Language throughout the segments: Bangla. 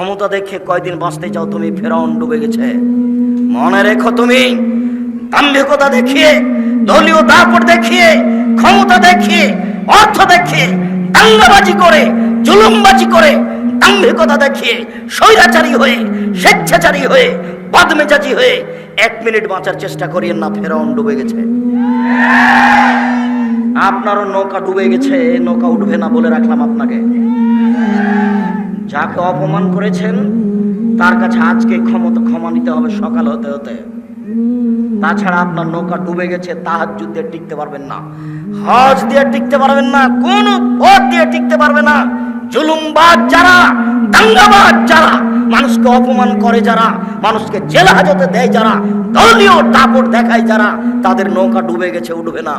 ক্ষমতা দেখে কয়দিন বাঁচতে চাও তুমি? ফেরাউন ডুবে গেছে। মনে রেখো তুমি, দাম্ভিকতা দেখিয়ে, দলীয় দাপট দেখিয়ে, ক্ষমতা দেখিয়ে, অর্থ দেখিয়ে, দাঙ্গাবাজি করে, জুলুমবাজি করে, দাম্ভিকতা দেখিয়ে, স্বৈরাচারী হয়ে, স্বেচ্ছাচারী হয়ে, বদমেজাজি হয়ে, এক মিনিট বাঁচার চেষ্টা করিয়েন না, ফেরাউন ডুবে গেছে। আপনারও নৌকা ডুবে গেছে, নৌকা উঠবে না বলে রাখলাম আপনাকে। যাকে অপমান করেছেন, তার কাছে আজকে ক্ষমতা ক্ষমা নিতে হবে সকাল হতে হতে। তাছাড়া আপনার নৌকা ডুবে গেছে তাহার যুদ্ধে টিকতে পারবেন না। হজ দিয়ে টিকতে পারবেন না, কোন পথ দিয়ে টিকতে পারবে না। জুলুমবাজ যারা, দাঙ্গাবাজ যারা, মানুষকে অপমান করে যারা, মানুষকে জেল হাজতে দেয় যারা, দলীয় টাপট দেখায় যারা, তাদের নৌকা ডুবে গেছে, উঠবে না।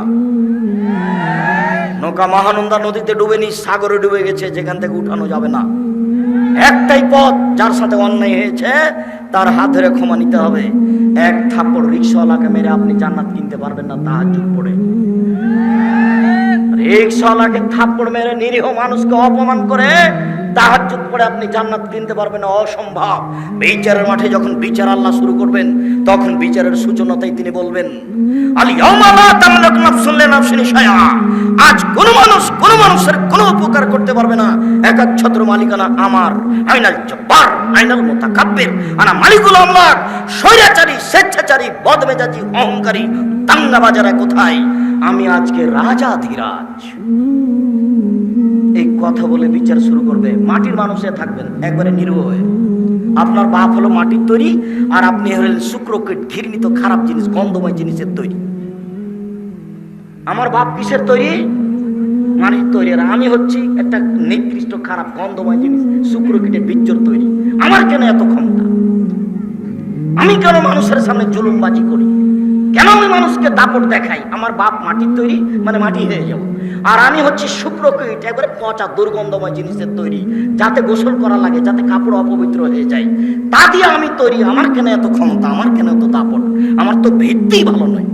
নৌকা মহানন্দা নদীতে ডুবেনি সাগরে ডুবে গেছে, যেখান থেকে উঠানো যাবে না। একটাই পথ যার সাথে অন্যায় হয়েছে, তার হাত ধরে ক্ষমা নিতে হবে। এক থাপ্পড় রিক্সাওয়ালাকে মেরে আপনি জান্নাত কিনতে পারবেন না তাহার পড়ে। রিক্সাওয়ালাকে থাপ্পড় মেরে নিরীহ মানুষকে অপমান করে তাহার যুগ পড়ে আপনি জান্নাত কিনতে পারবেন অসম্ভব। বিচারের মাঠে যখন বিচার আল্লাহ শুরু করবেন, তখন বিচারের সূচনাতেই তিনি বলবেন আজ কোন মানুষ কোন মানুষের কোনো উপকার করতে পারবে না। এক এক ছত্র মালিকানা আমার, আইনাল জব্বার, আইনাল মুতাকাব্বির, আনা মালিকুল আমলাক, স্বৈরাচারী, স্বেচ্ছাচারী, বদমেজাজি, অহংকারী, দাঙ্গাবাজারা কোথায়? আমি আজকে রাজা ধীরাজ। এই কথা বলে বিচার শুরু করবে। মাটির মানুষে থাকবেন, একবারে হয়ে। আপনার বাপ হলো মাটির তৈরি, আর আপনি হলেন শুক্রকীট, ঘৃণিত, খারাপ জিনিস, গন্ধময় জিনিসের তৈরি। আমার বাপ কিসের তৈরি? মাটির তৈরি। আর আমি হচ্ছি একটা নিকৃষ্ট, খারাপ, গন্ধময় জিনিস, শুক্রকীটের বীর্যর তৈরি। আমার কেন এত ক্ষমতা? আমি কেন মানুষের সামনে জুলুমবাজি করি? কেন আমি মানুষকে দাপট দেখাই? আমার বাপ মাটির তৈরি মানে মাটি হয়ে যাব। আর আমি হচ্ছি শুক্রকীট একবারে পচা, দুর্গন্ধময় জিনিসের তৈরি, যাতে গোসল করা লাগে, যাতে কাপড় অপবিত্র হয়ে যায়। তা দিয়ে আমি তৈরি, আমার কেন এত ক্ষমতা, আমার কেন এত দাপট? আমার তো ভিত্তিই ভালো নয়।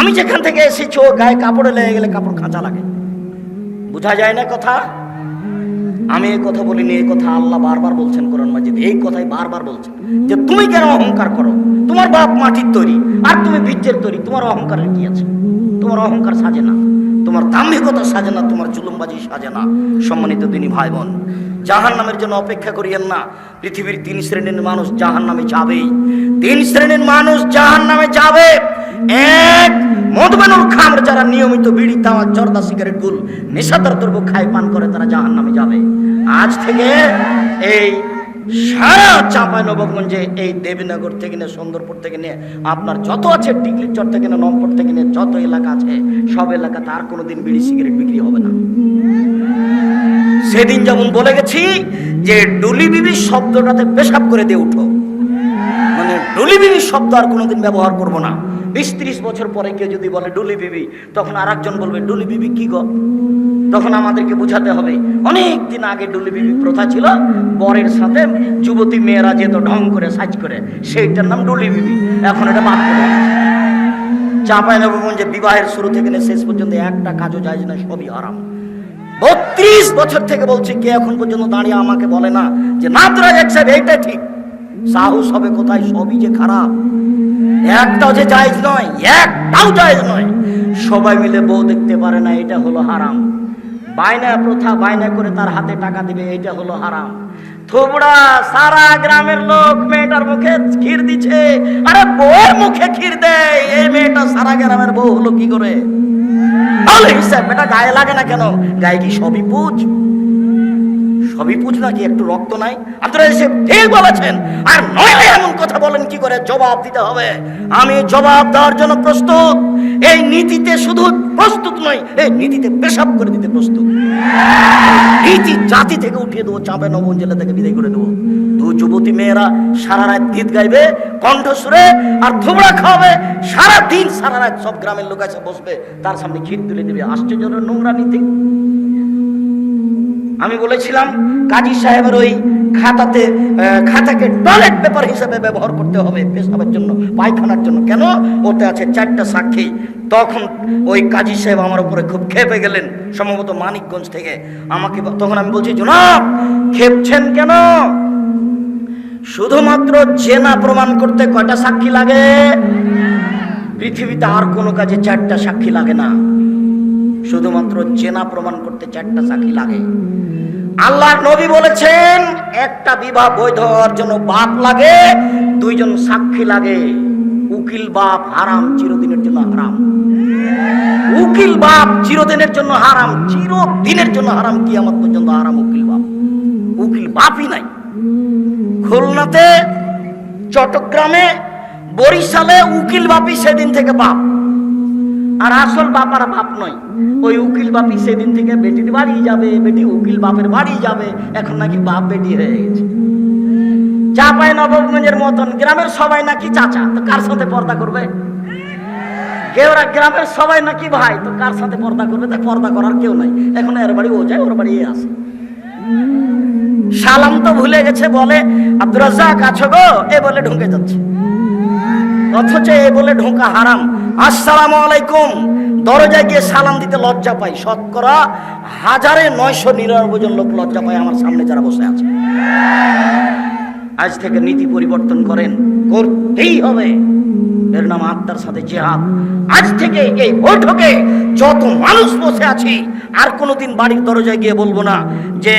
আমি যেখান থেকে এসেছি, ও গায়ে কাপড়ে লেগে গেলে কাপড় খাঁচা লাগে। বোঝা যায় না কথা? আমি এই কথা বলিনি, এই কথা আল্লাহ বারবার বলছেন কোরআন মাজিদ। এই কথাই বারবার বলছেন যে তুমি কেন অহংকার করো? তোমার বাপ মাটির তৈরি, আর তুমি বীর্যের তৈরি, তোমার অহংকারের কি আছে? তোমার অহংকার সাজে না, তোমার দাম্ভিকতা সাজে না, তোমার জুলুমবাজি সাজে না। সম্মানিত তিনি ভাই বোন জাহান নামের জন্য অপেক্ষা করিয়েন না। পৃথিবীর তিন শ্রেণির মানুষ জাহান নামে যাবেই। তিন শ্রেণির মানুষ জাহান নামে যাবে। এক মধুবেনুর খামর যারা নিয়মিত বিড়ি, তাওয়া, জর্দা, সিগারেট, গুল, নেশাদার দ্রব্য খায়, পান করে, তারা জাহান নামে যাবে। আজ থেকে এই সারা চাঁপাই নবগঞ্জে এই দেবীনগর থেকে নিয়ে, সুন্দরপুর থেকে নিয়ে, আপনার যত আছে টিকলি চর থেকে নিয়ে নম্বর থেকে নিয়ে, যত এলাকা আছে, সব এলাকাতে আর কোনোদিন বিড়ি, সিগারেট বিক্রি হবে না। সেদিন যেমন বলে গেছি যে ডুলি বিবি শব্দটাতে পেশাব করে দিয়ে উঠো। মানে ডুলি বিবি শব্দ আর কোনোদিন ব্যবহার করব না। বিশ ত্রিশ বছর পরে কেউ যদি বলে ডুলি বিবি তখন আর একজন বলবে ডুলি বিবি কি গো? তখন আমাদেরকে বোঝাতে হবে। অনেক দিন আগে ডুলি বিবি প্রথা ছিল, বরের সাথে যুবতী মেয়েরা যেত ঢং করে, সাজ করে। সেইটার নাম ডুলি বিবি এখন এটা বাদ করে নবগঞ্জে বিবাহের শুরু থেকে শেষ পর্যন্ত একটা কাজও যায় না, সবই আরাম। বত্রিশ বছর থেকে বলছি, কে এখন পর্যন্ত দাঁড়িয়ে আমাকে বলে না যে নাতরাজ এক সাহেব, এইটা ঠিক। সাহস হবে কোথায়? সবই যে খারাপ। একটাও যে জায়েজ নয়, একটাও জায়েজ নয়। সবাই মিলে বউ দেখতে পারে না, এটা হলো হারাম। বায়না প্রথা, বায়না করে তার হাতে টাকা দিবে, এটা হলো হারাম। থুবড়া সারা গ্রামের লোক মেয়েটার মুখে ক্ষীর দিচ্ছে। আরে বউয়ের মুখে ক্ষীর দেয়। এই মেয়েটা সারা গ্রামের বউ হলো কি করে? এটা গায়ে লাগে না কেন? গায়ে কি সবই পুজ? সবই পুজ নাকি একটু রক্ত নাই। আপনারা এসে ঠিক বলেছেন, আর নয় এমন কথা বলেন, কি করে জবাব দিতে হবে? আমি জবাব দেওয়ার জন্য প্রস্তুত। এই নীতিতে শুধু প্রস্তুত নয়, এই নীতিতে পেশাব করে দিতে প্রস্তুত। নীতি জাতি থেকে উঠিয়ে দেবো চাপে নবন জেলা থেকে বিদায় করে দেবো। দু যুবতী মেয়েরা সারা রাত গীত গাইবে, কণ্ঠ সুরে, আর থুবড়া খাওয়াবে সারা দিন সারা রাত সব গ্রামের লোক আছে বসবে, তার সামনে ক্ষীর তুলে দেবে। আশ্চর্য নোংরা নীতি। আমি বলেছিলাম, কাজী সাহেবের ওই খাতাতে খাতাকে টয়লেট পেপার হিসেবে ব্যবহার করতে হবে পেশাবের জন্য, পায়খানার জন্য। কেন? ওতে আছে চারটা সাক্ষী। তখন ওই কাজী সাহেব আমার উপরে খুব খেপে গেলেন, সম্ভবত মানিকগঞ্জ থেকে আমাকে তখন আমি বলছি, জনাব খেপছেন কেন? শুধুমাত্র জেনা প্রমাণ করতে কয়টা সাক্ষী লাগে? পৃথিবীতে আর কোনো কাজে চারটা সাক্ষী লাগে না। শুধুমাত্র চেনা প্রমাণ করতে চারটা সাক্ষী লাগে। আল্লাহর নবী বলেছেন, একটা বিবাহ বৈধ হওয়ার জন্য বাপ লাগে, দুইজন সাক্ষী লাগে। উকিল বাপ হারাম, চিরদিনের জন্য হারাম। উকিল বাপ চিরদিনের জন্য হারাম, চিরদিনের জন্য হারাম, কিয়ামত পর্যন্ত হারাম উকিল বাপ। উকিল বাপই নাই। খুলনাতে, চট্টগ্রামে, বরিশালে উকিল বাপি সেদিন থেকে বাপ। আর আসল বাপার বাপ নয়। ওই উকিল বাপি সেদিন থেকে বেটির বাড়ি যাবে, বেটি উকিল বাপের বাড়ি যাবে, এখন নাকি বাপ বেটি হয়ে গেছে। চাপায় নবগঞ্জের মতন, গ্রামের সবাই নাকি চাচা, তো কার সাথে পর্দা করবে? কেউরা গ্রামের সবাই নাকি ভাই, তো কার সাথে পর্দা করবে? তা পর্দা করার কেউ নাই। এখন এর বাড়ি ও যায়, ওর বাড়ি আসে সালাম তো ভুলে গেছে, বলে, আব্দুর রাজ্জাক আছো গো? এ বলে ঢুকে যাচ্ছে। অথচ এ বলে ঢোকা হারাম। আসসালামু আলাইকুম। দরজায় গিয়ে সালাম দিতে লজ্জা পাই। শতকরা হাজারে নয়শো নিরানব্বই জন লোক লজ্জা পায় আমার সামনে যারা বসে আছে। আজ থেকে নীতি পরিবর্তন করেন। করতেই হবে। এর নাম আত্মার সাথে জেহাদ। আজ থেকে এই বৈঠকে যত মানুষ বসে আছি, আর কোনোদিন বাড়ির দরজায় গিয়ে বলব না যে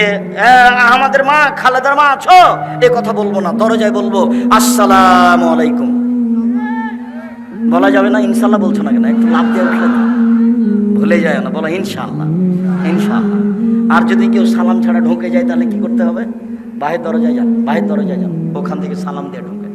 আমাদের মা, খালেদার মা আছো? এ কথা বলব না। দরজায় বলব, আসসালামু আলাইকুম। বলা যাবে না, ইনশাল্লাহ বলছো না কেন? একটু লাভ দিয়ে উঠলে ভুলে যায় না, বলো ইনশাল্লাহ ইনশাল্লাহ। আর যদি কেউ সালাম ছাড়া ঢুকে যায়, তাহলে কি করতে হবে? বাহির দরজায় যান, বাহির দরজায় যান, ওখান থেকে সালাম দিয়ে ঢুকে।